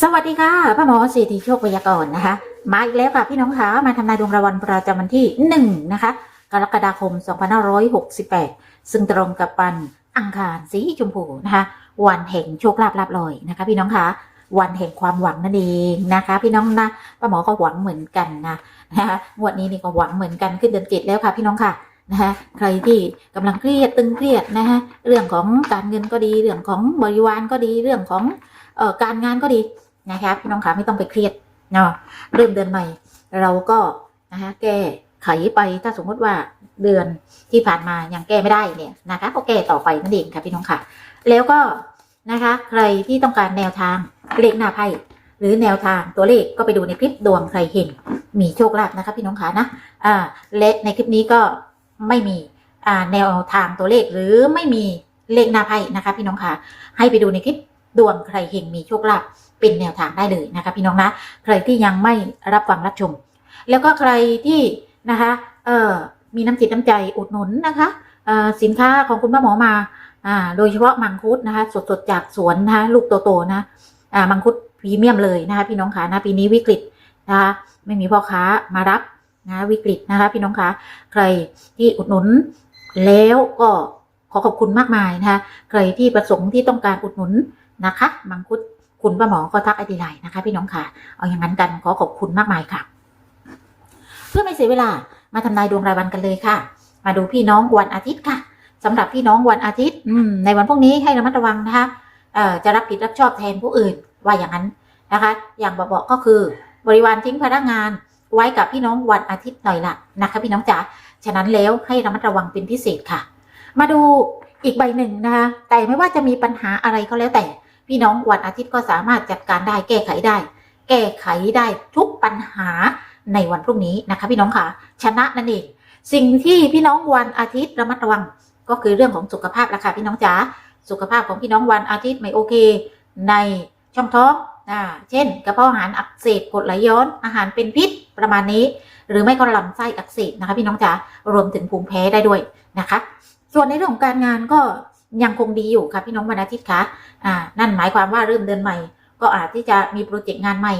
สวัสดีค่ะพ่อหมอสิทธิโชคพยากรณ์นะคะ มาอีกแล้วค่ะพี่น้องคะมาทำนายดวงรางวัลประจำวันที่หนึ่งนะคะกรกฎาคม 2568 ซึ่งตรงกับวันอังคารสีชมพูนะคะ วันแห่งโชคลาภลาบลอยนะคะ พี่น้องคะวันแห่งความหวังนั่นเองนะคะ พี่น้องนะป้าหมอก็หวังเหมือนกันนะนะคะงวดนี้นี่ก็หวังเหมือนกันขึ้นเดือนเจ็ดแล้วค่ะ พี่น้องค่ะนะคะใครที่กำลังเครียดตึงเครียดนะคะเรื่องของการเงินก็ดี เรื่องของบริวารก็ดี เรื่องของเอ่อการงานก็ดี นะคะพี่น้องคะไม่ต้องไปเครียดเนาะเริ่มเดือนใหม่ เราก็นะคะแก้ไขไปถ้าสมมติว่าเดือนที่ผ่านมายังแก้ไม่ได้เนี่ยนะคะก็แก้ต่อไปนั่นเองค่ะพี่น้องค่ะ แล้วก็นะคะ ใครที่ต้องการแนวทางเลขหน้าไพ่หรือแนวทางตัวเลขก็ไปดูในคลิปดวงใครเห็นมีโชคลาภนะคะพี่น้องค่ะนะอ่าและในคลิปนี้ก็ไม่มีอ่าแนวทางตัวเลขหรือไม่มีเลขหน้าไพ่นะคะ พี่น้องค่ะให้ไปดูในคลิปดวงใครเห็นมีโชคลาภ เป็นแนวทางได้เลยนะคะพี่น้องนะใครที่ยังไม่รับฟังรับชม แล้วก็ใครที่นะคะเอ่อมีน้ำจิตน้ำใจอุดหนุนนะคะเอ่อสินค้าของคุณป้าหมอมาอ่าโดยเฉพาะมังคุดนะคะ สดๆจากสวนนะคะลูกโตๆนะอ่ามังคุดพรีเมียมเลยนะคะพี่น้องคะนะปีนี้วิกฤตนะคะไม่มีพ่อค้ามารับนะวิกฤตนะคะพี่น้องคะใครที่อุดหนุนแล้วก็ขอขอบคุณมากมายนะคะใครที่ประสงค์ที่ต้องการอุดหนุนนะคะ มังคุด คุณป้าหมอก็ทักไอดีไลน์นะคะ พี่น้องค่ะ เอาอย่างนั้นกันขอขอบคุณมากมายค่ะ เพื่อไม่เสียเวลามาทำนายดวงรายวันกันเลยค่ะ มาดูพี่น้องวันอาทิตย์ค่ะสำหรับพี่น้องวันอาทิตย์อืมในวันพวกนี้ให้ระมัดระวังนะคะเอ่อจะรับผิดรับชอบแทนผู้อื่นว่าอย่างนั้นนะคะ อย่างบอกๆก็คือบริวารทิ้งพนักงานไว้กับพี่น้องวันอาทิตย์หน่อยละนะคะ พี่น้องจ๋าฉะนั้นแล้วให้ระมัดระวังเป็นพิเศษค่ะ มาดูอีกใบหนึ่งนะคะแต่ไม่ว่าจะมีปัญหาอะไรก็แล้วแต่ พี่น้องวันอาทิตย์ก็สามารถจัดการได้แก้ไขได้ แก้ไขได้ทุกปัญหาในวันพรุ่งนี้นะคะพี่น้องค่ะ ชนะนั่นเอง สิ่งที่พี่น้องวันอาทิตย์ระมัดระวัง ก็คือเรื่องของสุขภาพละค่ะพี่น้องจ๋าสุขภาพของพี่น้องวันอาทิตย์ไม่โอเค ในช่องท้องอ่าเช่น กระเพาะอาหารอักเสบกดไหลย้อนอาหารเป็นพิษประมาณนี้ หรือไม่ก็ลำไส้อักเสบนะคะพี่น้องจ๋ารวมถึงภูมิแพ้ได้ด้วยนะคะ ส่วนในเรื่องของการงานก็ ยังคงดีอยู่ค่ะพี่น้องวันอาทิตย์คะอ่า นั่นหมายความว่าเริ่มเดือนใหม่ ก็อาจที่จะมีโปรเจกต์งานใหม่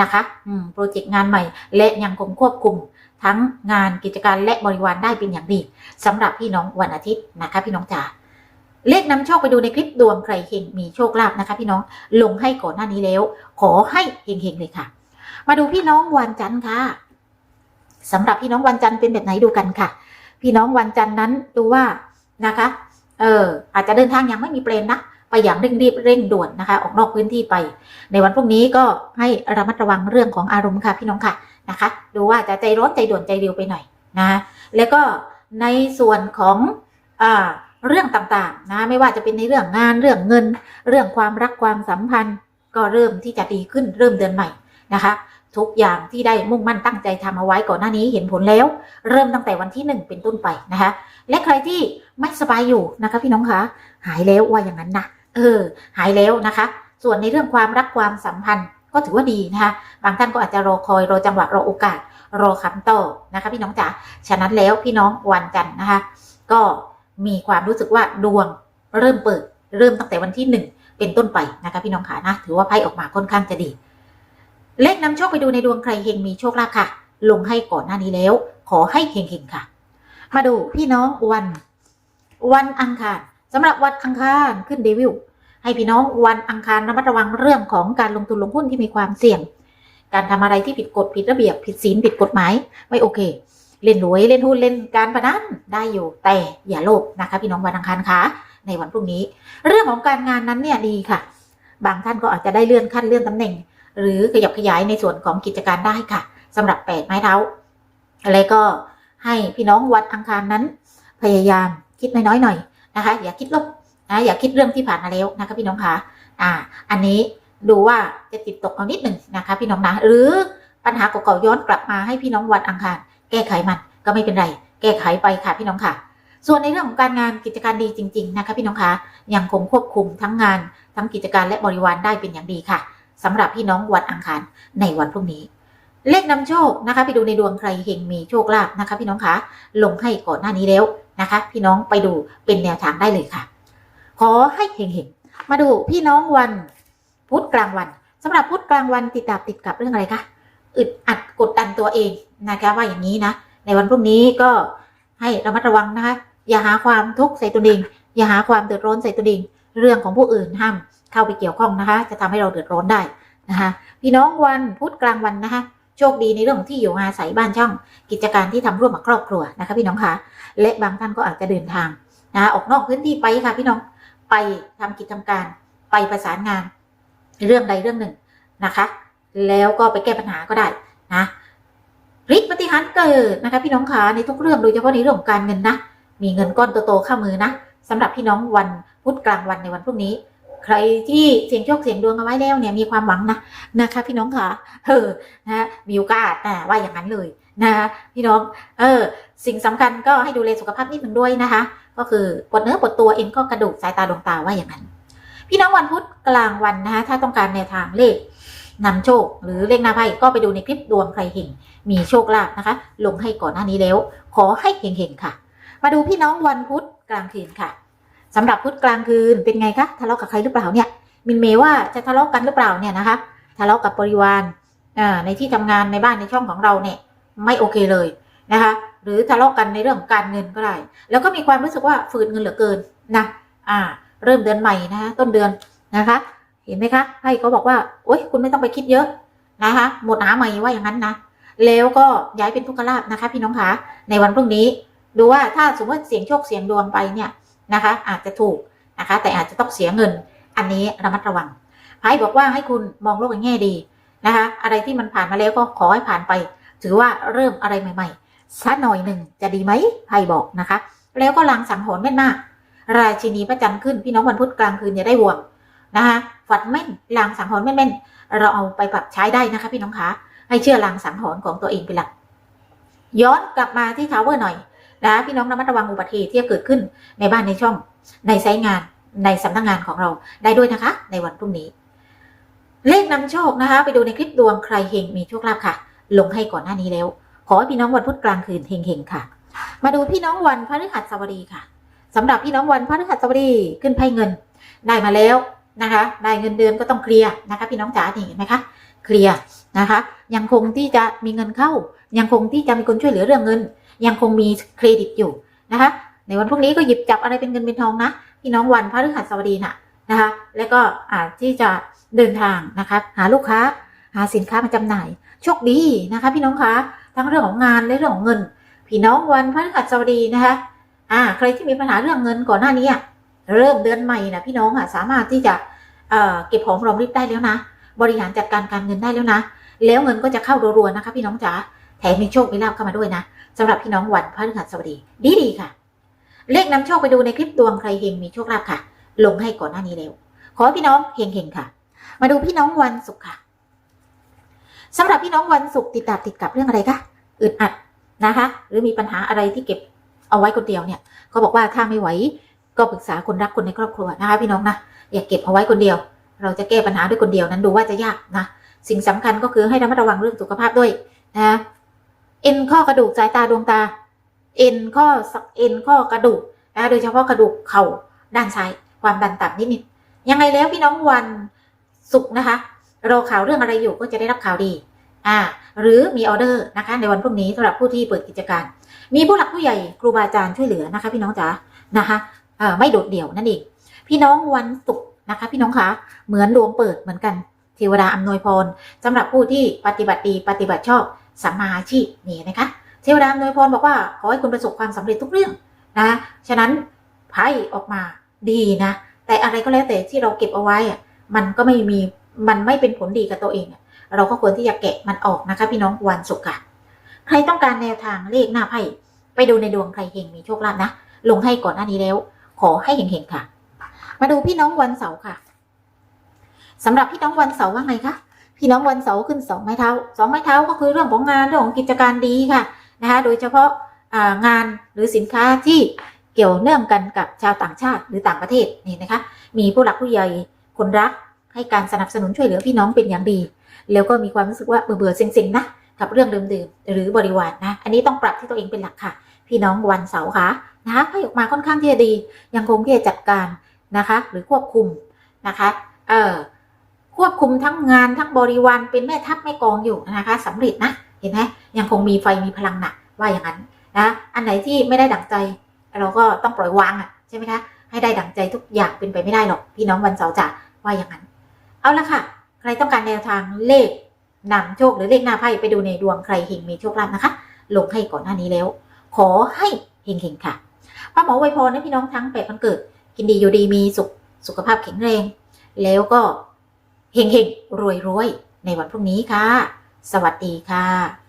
นะคะ อืม โปรเจกต์งานใหม่ และยังคงควบคุม ทั้งงานกิจการและบริวารได้เป็นอย่างดีสำหรับพี่น้องวันอาทิตย์นะคะ พี่น้องจ๋า เลขนำโชคไปดูในคลิปดวงใครเฮงมีโชคลาภนะคะ พี่น้อง ลงให้ก่อนหน้านี้แล้ว ขอให้เฮงๆเลยค่ะ มาดูพี่น้องวันจันทร์ค่ะสำหรับพี่น้องวันจันทร์เป็นแบบไหนดูกันค่ะ พี่น้องวันจันทร์นั้นดูว่านะคะ เออ อาจจะเดินทางยังไม่มีเปลนนะไปอย่างเร่งรีบเร่งด่วนนะคะ ออกนอกพื้นที่ไป ในวันพรุ่งนี้ก็ให้ระมัดระวังเรื่องของอารมณ์ค่ะพี่น้องค่ะนะคะ ดูว่าจะใจร้อนใจด่วนใจเร็วไปหน่อยนะแล้วก็ในส่วนของอ่าเรื่องต่างๆนะไม่ว่าจะเป็นในเรื่องงานเรื่องเงิน เรื่องความรักความสัมพันธ์ ก็เริ่มที่จะดีขึ้นเริ่มเดือนใหม่นะคะ ทุกอย่างที่ได้มุ่งมั่นตั้งใจทำเอาไว้ก่อนหน้านี้เห็นผลแล้ว เริ่มตั้งแต่วันที่หนึ่งเป็นต้นไปนะคะ และใครที่ไม่สบายอยู่นะคะ พี่น้องคะหายแล้วว่าอย่างนั้นนะเออ หายแล้วนะคะ ส่วนในเรื่องความรักความสัมพันธ์ก็ถือว่าดีนะคะ บางท่านก็อาจจะรอคอยรอจังหวะรอโอกาส รอคำตอบนะคะ พี่น้องจ๋าฉะนั้นแล้วพี่น้องวันจันทร์นะคะ ก็มีความรู้สึกว่าดวงเริ่มเปิด เริ่มตั้งแต่วันที่หนึ่งเป็นต้นไปนะคะ พี่น้องขานะ ถือว่าไพ่ออกมาค่อนข้างจะดี เลขนำโชคไปดูในดวงใครเฮงมีโชคลาภค่ะ ลงให้ก่อนหน้านี้แล้ว ขอให้เฮงๆค่ะ มาดูพี่น้องวัน วันอังคารสำหรับวันอังคารขึ้นเดวิลให้พี่น้องวันอังคารระมัดระวังเรื่องของการลงทุนลงหุ้นที่มีความเสี่ยง การทำอะไรที่ผิดกฎผิดระเบียบผิดศีลผิดกฎหมายไม่โอเค เล่นหวยเล่นหุ้นเล่นการพนันได้อยู่แต่อย่าโลภนะคะ พี่น้องวันอังคารคะในวันพรุ่งนี้ เรื่องของการงานนั้นเนี่ยดีค่ะ บางท่านก็อาจจะได้เลื่อนขั้นเลื่อนตำแหน่ง หรือขยับขยายในส่วนของกิจการได้ค่ะสำหรับแปดไม้เท้าแล้วก็ ให้พี่น้องวันอังคารนั้น พยายามคิดน้อยๆหน่อยนะคะ อย่าคิดลบนะอย่าคิดเรื่องที่ผ่านมาแล้วนะคะพี่น้องคะอ่า อันนี้ดูว่าจะติดตกเอานิดหนึ่งนะคะ พี่น้องนะหรือปัญหาเก่าๆย้อนกลับมาให้พี่น้องวันอังคารแก้ไขมันก็ไม่เป็นไร แก้ไขไปค่ะพี่น้องค่ะ ส่วนในเรื่องของการงานกิจการดีจริง ๆ นะคะ พี่น้องคะยังคงควบคุมทั้งงานทั้งกิจการและบริวารได้เป็นอย่างดีค่ะสำหรับพี่น้องวันอังคารในวันพรุ่งนี้ เลขนำโชคนะคะ ไปดูในดวงใครเฮงมีโชคลาภนะคะ พี่น้องคะลงให้ก่อนหน้านี้แล้วนะคะ พี่น้องไปดูเป็นแนวทางได้เลยค่ะ ขอให้เฮงๆมาดูพี่น้องวันพุธกลางวันสำหรับพุธกลางวันติดดับติดกับเรื่องอะไรคะอึดอัดกดดันตัวเองนะคะว่าอย่างนี้นะ ในวันพรุ่งนี้ก็ให้ระมัดระวังนะคะ อย่าหาความทุกข์ใส่ตัวเอง อย่าหาความเดือดร้อนใส่ตัวเอง เรื่องของผู้อื่นห้ามเข้าไปเกี่ยวข้องนะคะ จะทำให้เราเดือดร้อนได้นะคะ พี่น้องวันพุธกลางวันนะคะ โชคดีในเรื่องของที่อยู่อาศัยบ้านช่อง กิจการที่ทำร่วมกับครอบครัวนะคะพี่น้องคะและบางท่านก็อาจจะเดินทางนะออกนอกพื้นที่ไปค่ะพี่น้องไปทำกิจการไปประสานงานเรื่องใดเรื่องหนึ่งนะคะ แล้วก็ไปแก้ปัญหาก็ได้นะฤทธิ์ปฏิหารเกิดนะคะ พี่น้องคะในทุกเรื่องโดยเฉพาะในเรื่องของการเงินนะมีเงินก้อนโตๆเข้ามือนะสำหรับพี่น้องวันพุธกลางวันในวันพรุ่งนี้ ใครที่เสี่ยงโชคเสี่ยงดวงเอาไว้แล้วเนี่ยมีความหวังนะนะคะ พี่น้องค่ะเออนะมีโอกาสนะว่าอย่างนั้นเลยนะคะพี่น้องเออสิ่งสำคัญก็ให้ดูแลสุขภาพนิดหนึ่งด้วยนะคะ ก็คือปวดเนื้อปวดตัวเอ็นข้อกระดูกสายตาดวงตาว่าอย่างนั้น พี่น้องวันพุธกลางวันนะคะถ้าต้องการแนวทางเลขนำโชค หรือเลขหน้าไพ่ก็ไปดูในคลิปดวงใครเห็งมีโชคลาภนะคะ ลงให้ก่อนหน้านี้แล้ว ขอให้เฮงๆค่ะ มาดูพี่น้องวันพุธกลางคืนค่ะ สำหรับพุธกลางคืนเป็นไงคะทะเลาะกับใครหรือเปล่าเนี่ยมินเมยว่าจะทะเลาะกันหรือเปล่าเนี่ยนะคะทะเลาะกับบริวารในที่ทำงานในบ้านในช่องของเราเนี่ยไม่โอเคเลยนะคะ หรือทะเลาะกันในเรื่องการเงินก็ได้แล้วก็มีความรู้สึกว่าฝืนเงินเหลือเกินนะอ่า เริ่มเดือนใหม่นะคะต้นเดือนนะคะ เห็นไหมคะไพ่เขาบอกว่าโอ๊ยคุณไม่ต้องไปคิดเยอะนะคะหมดหนาใหม่ว่าอย่างนั้นนะแล้วก็ย้ายเป็นทุกขลาภนะคะ พี่น้องคะในวันพรุ่งนี้ ดูว่าถ้าสมมติเสียงโชคเสียงดวงไปเนี่ย นะคะ อาจจะถูกนะคะ แต่อาจจะต้องเสียเงิน อันนี้ระมัดระวังไพ่บอกว่าให้คุณมองโลกในแง่ดีนะคะ อะไรที่มันผ่านมาแล้วก็ขอให้ผ่านไป ถือว่าเริ่มอะไรใหม่ๆสักหน่อยหนึ่งจะดีไหมไพ่บอกนะคะ แล้วก็ลังสังหรณ์แม่นมาก ราชินีพระจันทร์ขึ้นพี่น้องวันพุธกลางคืนอย่าได้ห่วงนะคะฝันแม่นลางสังหรณ์แม่นๆเราเอาไปปรับใช้ได้นะคะ พี่น้องคะให้เชื่อลางสังหรณ์ของตัวเองเป็นหลักย้อนกลับมาที่ทาวเวอร์หน่อย นะพี่น้องระมัดระวังอุบัติเหตุที่จะเกิดขึ้นในบ้านในช่องในไซต์งานในสำนักงานของเราได้ด้วยนะคะ ในวันพรุ่งนี้ เลขนำโชคนะคะ ไปดูในคลิปดวงใครเฮงมีโชคลาภค่ะ ลงให้ก่อนหน้านี้แล้ว ขอให้พี่น้องวันพุธกลางคืนเฮงๆค่ะ มาดูพี่น้องวันพฤหัสบดีค่ะสำหรับพี่น้องวันพฤหัสบดีขึ้นไพ่เงิน ได้มาแล้วนะคะ ได้เงินเดือนก็ต้องเคลียร์นะคะ พี่น้องจ๋าเห็นไหมคะเคลียร์นะคะ ยังคงที่จะมีเงินเข้า ยังคงที่จะมีคนช่วยเหลือเรื่องเงิน ยังคงมีเครดิตอยู่นะคะ ในวันพรุ่งนี้ก็หยิบจับอะไรเป็นเงินเป็นทองนะพี่น้องวันพระฤหัสบดีน่ะนะคะ แล้วก็อาจที่จะเดินทางนะคะ หาลูกค้าหาสินค้ามาจำหน่ายโชคดีนะคะ พี่น้องคะทั้งเรื่องของงานและเรื่องของเงิน พี่น้องวันพระฤหัสบดีนะคะอ่าใครที่มีปัญหาเรื่องเงินก่อนหน้านี้อะเริ่มเดือนใหม่นะพี่น้องอะสามารถที่จะเอ่อเก็บหอมรอมริบได้แล้วนะ บริหารจัดการการเงินได้แล้วนะ แล้วเงินก็จะเข้ารัวๆนะคะ พี่น้องจ๋า ถมมีโชคมีลาภเข้ามาด้วยนะสำหรับพี่น้องวันพฤหัสบดี ดีดีค่ะ เลขนำโชคไปดูในคลิปดวงใครเฮงมีโชคลาภค่ะ ลงให้ก่อนหน้านี้แล้ว ขอพี่น้องเฮงๆค่ะ มาดูพี่น้องวันศุกร์ค่ะสำหรับพี่น้องวันศุกร์ติดตามติดกับเรื่องอะไรคะอึดอัดนะคะ หรือมีปัญหาอะไรที่เก็บเอาไว้คนเดียวเนี่ยเขาบอกว่าถ้าไม่ไหวก็ปรึกษาคนรักคนในครอบครัวนะคะ พี่น้องนะอย่าเก็บเอาไว้คนเดียว เราจะแก้ปัญหาด้วยคนเดียวนั้นดูว่าจะยากนะสิ่งสำคัญก็คือให้ระมัดระวังเรื่องสุขภาพด้วยนะ เอ็นข้อกระดูกสายตาดวงตา เอ็นข้อสักเอ็นข้อกระดูกนะโดยเฉพาะกระดูกเข่าด้านซ้ายความดันต่ำนิดนิดยังไงแล้วพี่น้องวันศุกร์นะคะรอข่าวเรื่องอะไรอยู่ก็จะได้รับข่าวดี อ่า หรือมีออเดอร์นะคะ ในวันพรุ่งนี้สำหรับผู้ที่เปิดกิจการ มีผู้หลักผู้ใหญ่ครูบาอาจารย์ช่วยเหลือนะคะ พี่น้องจ๋านะคะเอ่อไม่โดดเดี่ยวนั่นเองพี่น้องวันศุกร์นะคะ พี่น้องคะเหมือนดวงเปิดเหมือนกันเทวดาอำนวยพรสำหรับผู้ที่ปฏิบัติดีปฏิบัติชอบ สัมมาอาชีพนี่นะคะเทวดาอำนวยพรบอกว่าขอให้คุณประสบความสำเร็จทุกเรื่องนะฉะนั้นไพ่ออกมาดีนะ แต่อะไรก็แล้วแต่ที่เราเก็บเอาไว้อะมันก็ไม่มีมันไม่เป็นผลดีกับตัวเองเราก็ควรที่จะแกะมันออกนะคะ พี่น้องวันศุกร์ค่ะใครต้องการแนวทางเลขหน้าไพ่ไปดูในดวงใครเฮงมีโชคลาภนะ ลงให้ก่อนหน้านี้แล้ว ขอให้เฮงๆค่ะ มาดูพี่น้องวันเสาร์ค่ะสำหรับพี่น้องวันเสาร์ว่าไงคะ พี่น้องวันเสาร์ขึ้นสองไม้เท้าสองไม้เท้าก็คือเรื่องของงานเรื่องของกิจการดีค่ะนะคะโดยเฉพาะงานหรือสินค้าที่เกี่ยวเนื่องกันกับชาวต่างชาติหรือต่างประเทศนี่นะคะ มีผู้หลักผู้ใหญ่คนรักให้การสนับสนุนช่วยเหลือพี่น้องเป็นอย่างดี แล้วก็มีความรู้สึกว่าเบื่อเบื่อๆเซ็งๆนะกับเรื่องเดิมๆหรือบริวารนะอันนี้ต้องปรับที่ตัวเองเป็นหลักค่ะ พี่น้องวันเสาร์ค่ะนะคะให้ออกมาค่อนข้างที่จะดี ยังคงที่จะจัดการนะคะ หรือควบคุมนะคะ เอ่อ ควบคุมทั้งงานทั้งบริวารเป็นแม่ทัพแม่กองอยู่นะคะสำเร็จนะเห็นไหมยังคงมีไฟมีพลังหนักว่าอย่างนั้นนะอันไหนที่ไม่ได้ดั่งใจ เราก็ต้องปล่อยวางอะใช่ไหมคะให้ได้ดั่งใจทุกอย่างเป็นไปไม่ได้หรอกพี่น้องวันเสาร์จะว่าอย่างนั้น เอาละค่ะ ใครต้องการแนวทางเลขนำโชคหรือเลขหน้าไพ่ไปดูในดวงใครเฮงมีโชคลาภนะคะ ลงให้ก่อนหน้านี้แล้ว ขอให้เฮงๆค่ะป้าหมอไวยพรให้พี่น้องทั้งแปดวันเกิด กินดีอยู่ดีมีสุขสุขภาพแข็งแรง แล้วก็ เฮงเฮงรวยรวยในวันพรุ่งนี้ค่ะ สวัสดีค่ะ